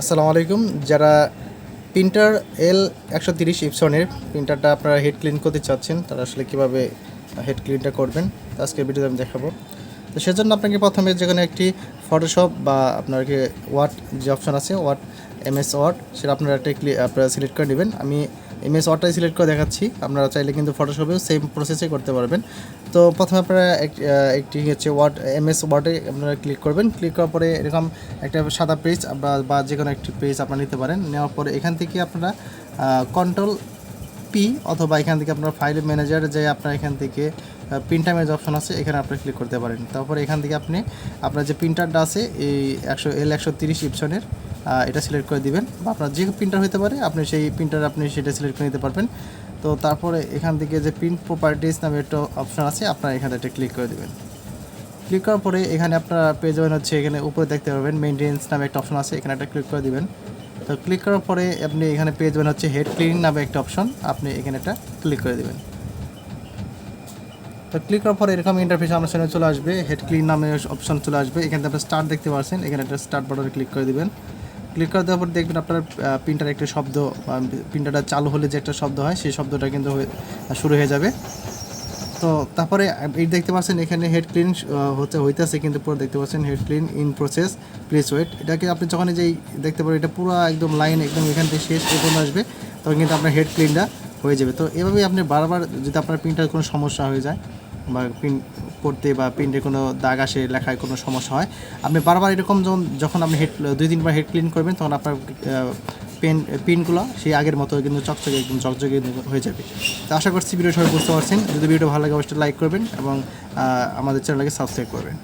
আসসালামু আলাইকুম। যারা প্রিন্টার এল একশো তিরিশ ইপসনের প্রিন্টারটা আপনারা হেড ক্লিন করতে চাচ্ছেন, তারা আসলে কীভাবে হেড ক্লিনটা করবেন আজকের ভিডিওতে আমি দেখাবো। তো সেজন্য আপনাকে প্রথমে যেখানে একটি ফটোশপ বা আপনার ওয়ার্ড যে অপশান আছে ওয়ার্ড এমএস ওয়ার্ড সেটা আপনারা একটা আপনারা সিলেক্ট করে নেবেন। আমি এমএস ওয়ার্ডটাই সিলেক্ট করে দেখাচ্ছি। আপনারা চাইলে কিন্তু ফটোশপেও সেম প্রসেসে করতে পারবেন। তো প্রথমে আপনারা এক- একটি হচ্ছে ওয়ার্ড এমএস ওয়ার্ডে আপনারা ক্লিক করবেন। ক্লিক করার পরে এরকম একটা সাদা পেজ বা যে কোনো একটি পেজ আপনারা নিতে পারেন। নেওয়ার পরে এখান থেকে আপনারা কন্ট্রোল পি অথবা এখান থেকে আপনার ফাইল ম্যানেজার যে আপনার এখান থেকে প্রিন্ট টাইমের অপশন আছে, এখানে আপনি ক্লিক করতে পারেন। তারপরে এখান থেকে আপনি, আপনার যে প্রিন্টারটা আছে, এই একশো এল একশো তিরিশ ইপসনের এটা সিলেক্ট করে দিবেন। বা আপনার যে প্রিন্টার হতে পারে, আপনি সেই প্রিন্টার আপনি সেটা সিলেক্ট করে নিতে পারবেন। তো তারপরে এখান থেকে যে প্রিন্ট প্রপার্টিস নামে একটা অপশন আছে, আপনার এখানে একটা ক্লিক করে দেবেন। ক্লিক করার পরে এখানে আপনারা পেয়ে যাবেন হচ্ছে এখানে উপরে দেখতে পাবেন মেনটেন্স নামে একটা অপশন আছে, এখানে একটা ক্লিক করে দিবেন। তো ক্লিক করার পরে আপনি এখানে পেয়ে যাবেন হচ্ছে হেড ক্লিন নামে একটা অপশন আপনি এখানে একটা ক্লিক করে দিবেন। তো ক্লিক করার পরে এরকম ইন্টারফেস আপনার সামনে চলে আসবে হেড ক্লিন নামে অপশন চলে আসবে। এখানে আপনি স্টার্ট দেখতে পাচ্ছেন এখানে একটা স্টার্ট বাটনে ক্লিক করে দিবেন। ক্লিক করে দেওয়ার পর দেখবেন আপনার প্রিন্টার একটা শব্দ প্রিন্টারটা চালু হলে যে একটা শব্দ হয়, সেই শব্দটা কিন্তু শুরু হয়ে যাবে। তো তারপরে, এই দেখতে পাচ্ছেন এখানে হেড ক্লিন হতে, হইতেছে, কিন্তু পুরো দেখতে পাচ্ছেন head clean in process place wait এটাকে আপনি যখন এই যে দেখতে পারেন, এটা পুরো একদম লাইন একদম এখান থেকে শেষ পর্যন্ত আসবে, তখন কিন্তু আপনার হেড ক্লিনটা হয়ে যাবে। তো এভাবেই আপনি বারবার যদি আপনার প্রিন্টার কোনো সমস্যা হয়ে যায়, বা প্রিন্ট করতে বা প্রিন্টে কোনো দাগ আসে, লেখায় কোনো সমস্যা হয়, আপনি বারবার এরকম যখন যখন আপনি হেড দুই তিনবার হেড ক্লিন করবেন, তখন আপনার পেন পিনগুলো সেই আগের মতো কিন্তু চকচকে, একদম চকচকে হয়ে যাবে। তো আশা করছি ভিডিও সবাই বুঝতে পারছেন। যদি ভিডিও ভালো লাগে, অবশ্যই লাইক করবেন এবং আমাদের চ্যানেলকে সাবস্ক্রাইব করবেন।